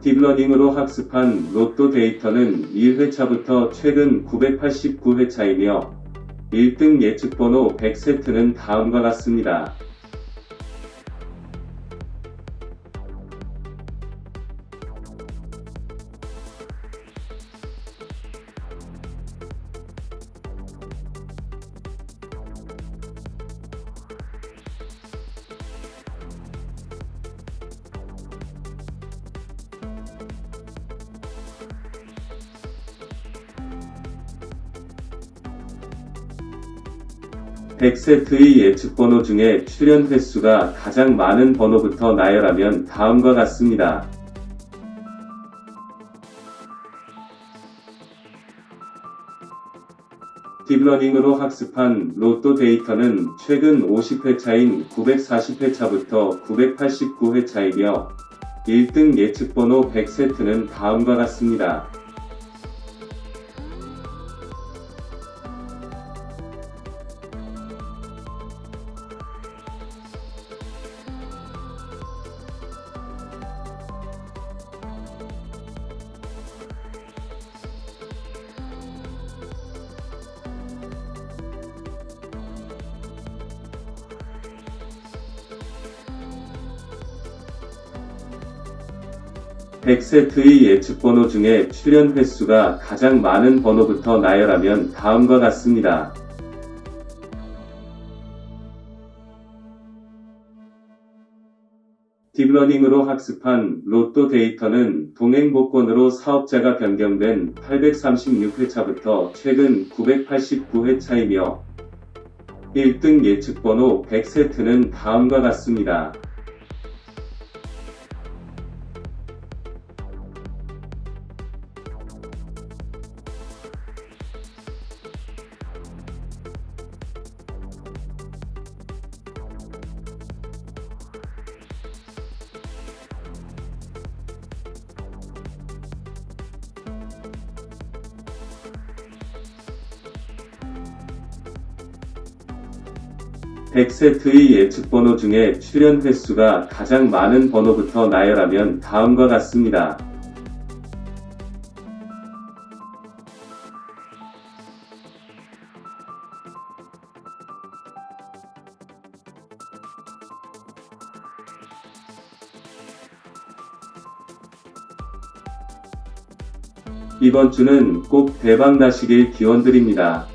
딥러닝으로 학습한 로또 데이터는 1회차부터 최근 989회차이며 1등 예측번호 100세트는 다음과 같습니다. 백세트의 예측 번호 중에 출연 횟수가 가장 많은 번호부터 나열하면 다음과 같습니다. 딥러닝으로 학습한 로또 데이터는 최근 50회차인 940회차부터 989회차이며 1등 예측 번호 100세트는 다음과 같습니다. 백세트의 예측 번호 중에 출연 횟수가 가장 많은 번호부터 나열하면 다음과 같습니다. 딥러닝으로 학습한 로또 데이터는 동행 복권으로 사업자가 변경된 836회차부터 최근 989회차이며 1등 예측 번호 100세트는 다음과 같습니다. 백세트의 예측 번호 중에 출연 횟수가 가장 많은 번호부터 나열하면 다음과 같습니다. 이번 주는 꼭 대박 나시길 기원 드립니다.